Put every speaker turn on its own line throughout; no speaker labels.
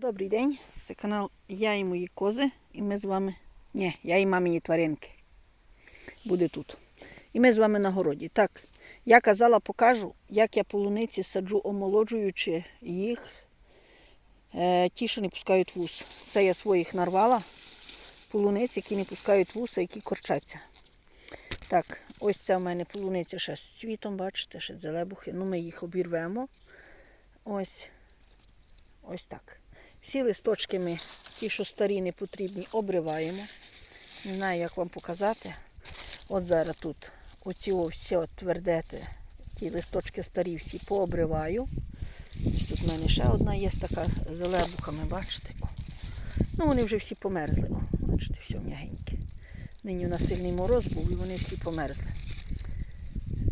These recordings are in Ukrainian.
Добрий день, це канал Я і мої кози. І ми з вами. Ні, я і мамині тваринки. Буде тут. І ми з вами на городі. Так, я казала, покажу, як я полуниці саджу, омолоджуючи їх. Е, ті, що не пускають вус. Це я своїх нарвала. Полуниць, які не пускають вуса, які корчаться. Так, ось ця в мене полуниця ще з цвітом, бачите, ще дзелебухи. Ну, ми їх обірвемо. Ось. Ось так. Всі листочки ми, ті, що старі, не потрібні, обриваємо. Не знаю, як вам показати. От зараз тут оці ось все тверде, ті листочки старі всі пообриваю. Тут в мене ще одна є така з лебухами, бачите? Ну, вони вже всі померзли. О, бачите, все м'ягеньке. Нині у нас сильний мороз був і вони всі померзли.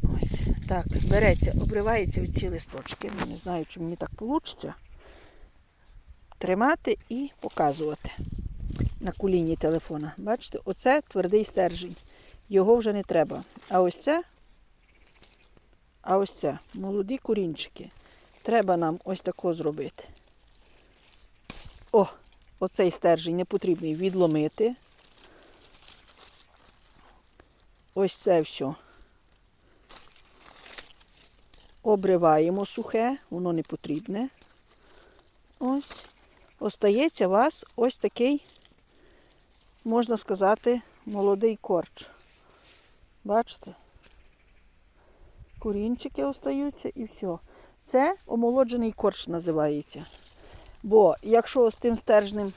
Ось так, береться, обривається ці листочки. Ну, Не знаю, чи мені так вийде тримати і показувати на коліні телефона. Бачите, оце твердий стержень. Його вже не треба. А ось це, а ось це, молоді корінчики. Треба нам ось тако зробити. О, оцей стержень не потрібний відломити. Ось це все. Обриваємо сухе, воно не потрібне. Ось остається у вас ось такий, можна сказати, молодий корч. Бачите? Корінчики остаються і все. Це омолоджений корч називається. Бо якщо з тим стержнем,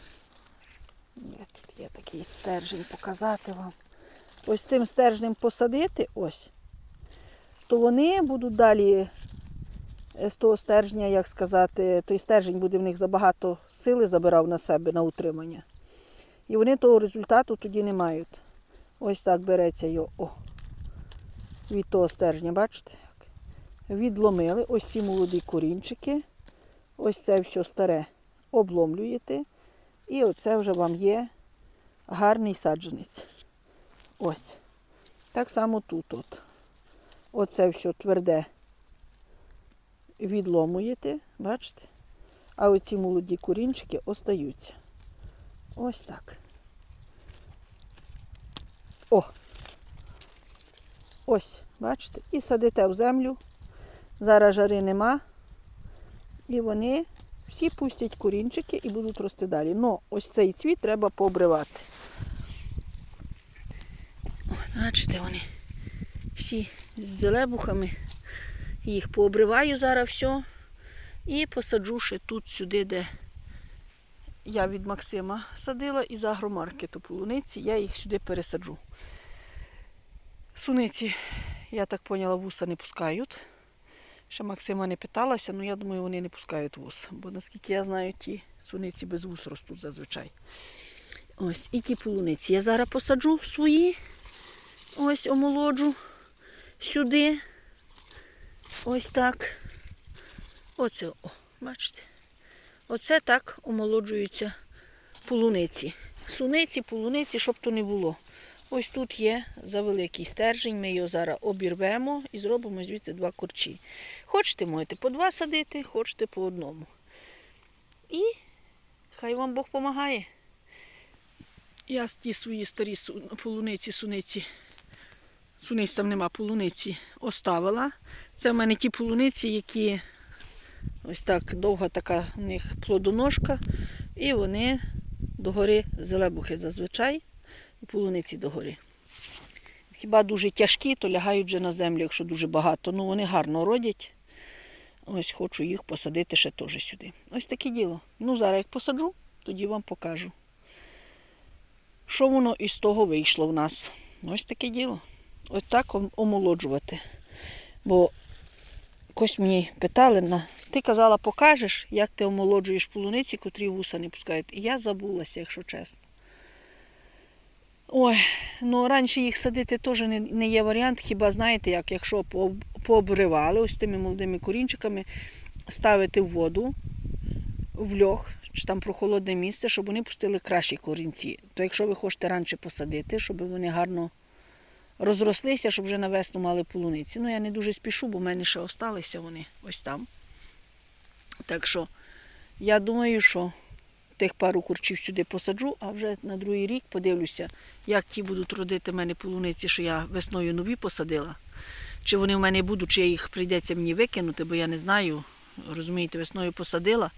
Є тут є такий стержень показати вам. Ось тим стержнем посадити, ось, то вони будуть далі з того стержня, як сказати, той стержень буде в них забагато сили забирав на себе на утримання. І вони того результату тоді не мають. Ось так береться його о, від того стержня, бачите? Відломили ось ці молоді корінчики. Ось це все старе обломлюєте. І оце вже вам є гарний саджанець. Ось. Так само тут. от. Оце все тверде відломуєте, бачите? А оці молоді корінчики остаються. Ось так. О! Ось, бачите? І садите в землю. Зараз жари нема. І вони всі пустять корінчики і будуть рости далі. Ну, ось цей цвіт треба пообривати. Бачите, вони всі з зелебухами. Їх пообриваю зараз все. І посаджу ще тут, сюди, де я від Максима садила із агромаркету полуниці, я їх сюди пересаджу. Суниці, я так поняла, вуса не пускають. Ще Максима не питалася, але я думаю, вони не пускають вус. Бо наскільки я знаю, ті суниці без вус ростуть зазвичай. Ось, і ті полуниці. Я зараз посаджу свої. Ось омолоджу сюди. Ось так. Оце, о, бачите? Оце так омолоджуються полуниці. Суниці, полуниці, щоб то не було. Ось тут є завеликий стержень, ми його зараз обірвемо і зробимо звідси два корчі. Хочете, можете по два садити, хочете по одному. І хай вам Бог допомагає. Я ті свої старі полуниці, суниці Суниць там нема полуниці, оставила. Це в мене ті полуниці, які ось так довга така у них плодоножка, і вони догори зелебухи зазвичай, і полуниці догори. Хіба дуже тяжкі, то лягають вже на землю, якщо дуже багато. Ну вони гарно родять. Ось хочу їх посадити ще теж сюди. Ось таке діло. Ну, зараз як посаджу, тоді вам покажу. Що воно із того вийшло в нас? Ось таке діло. Ось так омолоджувати. Бо якось мені питали, ти казала, покажеш, як ти омолоджуєш полуниці, котрі вуса не пускають. І я забулася, якщо чесно. Ой, ну раніше їх садити теж не, не є варіант, хіба знаєте, як якщо пооб- пообривали ось тими молодими корінчиками, ставити в воду, в льох, чи там прохолодне місце, щоб вони пустили кращі корінці. То якщо ви хочете раніше посадити, щоб вони гарно розрослися, щоб вже на весну мали полуниці. Ну, я не дуже спішу, бо в мене ще осталися вони ось там. Так що, я думаю, що тих пару курчів сюди посаджу, а вже на другий рік подивлюся, як ті будуть родити в мене полуниці, що я весною нові посадила. Чи вони в мене будуть, чи їх прийдеться мені викинути, бо я не знаю. Розумієте, весною посадила,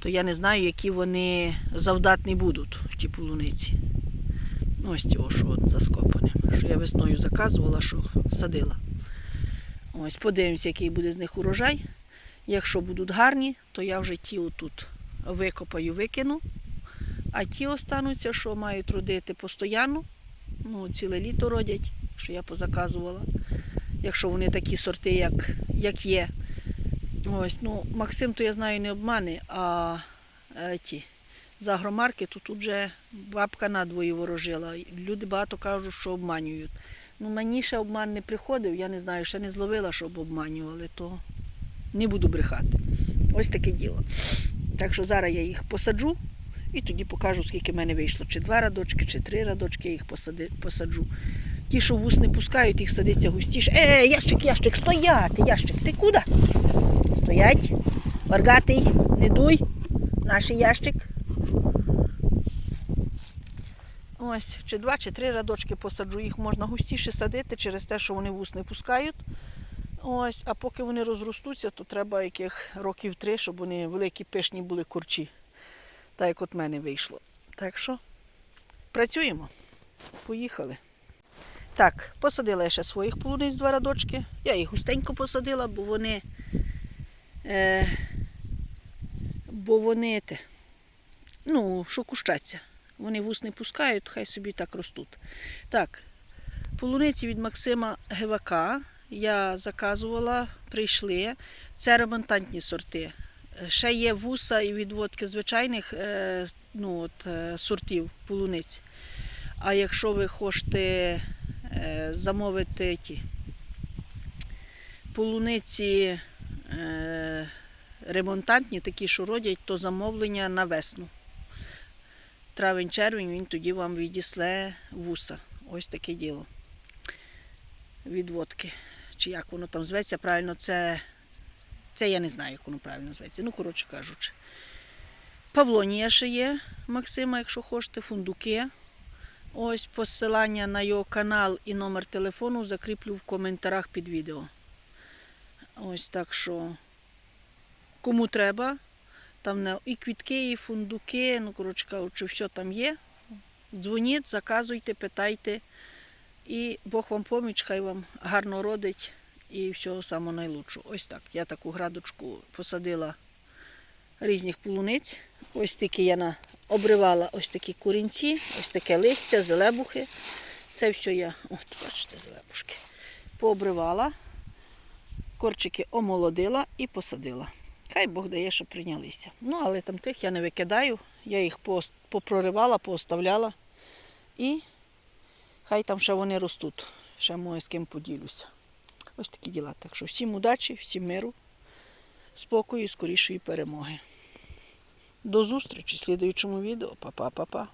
то я не знаю, які вони завдатні будуть, ті полуниці. Ну, ось цього, що от заскопане, що я весною заказувала, що садила. Ось подивимося, який буде з них урожай. Якщо будуть гарні, то я вже ті отут викопаю, викину. А ті остануться, що мають родити постійно, ну, ціле літо родять, що я позаказувала. Якщо вони такі сорти, як, як є. Ось, ну, Максим, то я знаю, не обмане, а е, ті, з агромаркету тут вже бабка надвоє ворожила. Люди багато кажуть, що обманюють. Ну, мені ще обман не приходив, я не знаю, ще не зловила, щоб обманювали, то не буду брехати. Ось таке діло. Так що зараз я їх посаджу і тоді покажу, скільки в мене вийшло. Чи два радочки, чи три радочки я їх посаджу. Ті, що вус не пускають, їх садиться густіше. Е, ящик, ящик, стояти, ящик, ти куди? Стоять. Варгатий, не дуй. Наш ящик. Ось, чи два, чи три радочки посаджу. Їх можна густіше садити через те, що вони вус не пускають. Ось, а поки вони розростуться, то треба яких років три, щоб вони великі пишні були курчі. Так як от мене вийшло. Так що працюємо. Поїхали. Так, посадила я ще своїх полуниць два радочки. Я їх густенько посадила, бо вони. Е, бо вони те, ну, що кущаться. Вони вус не пускають, хай собі так ростуть. Так, полуниці від Максима Гевака я заказувала, прийшли. Це ремонтантні сорти. Ще є вуса і відводки звичайних е, ну, от, е, сортів полуниць. А якщо ви хочете е, замовити ті полуниці ремонтантні, такі, що родять, то замовлення на весну. Травень-червень він тоді вам відісле вуса. Ось таке діло. Відводки. Чи як воно там зветься, правильно, це, це я не знаю, як воно правильно зветься. Ну, коротше кажучи. Павлонія ще є, Максима, якщо хочете, фундуки. Ось посилання на його канал і номер телефону закріплю в коментарях під відео. Ось так що, кому треба, там і квітки, і фундуки, ну, коротше кажучи, все там є. Дзвоніть, заказуйте, питайте. І Бог вам поміч, хай вам гарно родить і всього самого найлучшого. Ось так. Я таку градочку посадила різних полуниць. Ось такі я обривала ось такі корінці, ось таке листя, зелебухи. Це все я, от бачите, зелебушки, пообривала, корчики омолодила і посадила. Хай Бог дає, що прийнялися. Ну, але там тих я не викидаю. Я їх попроривала, пооставляла. І хай там ще вони ростуть. Ще може з ким поділюся. Ось такі діла. Так що всім удачі, всім миру, спокою і скорішої перемоги. До зустрічі в слідуючому відео. Па-па-па-па.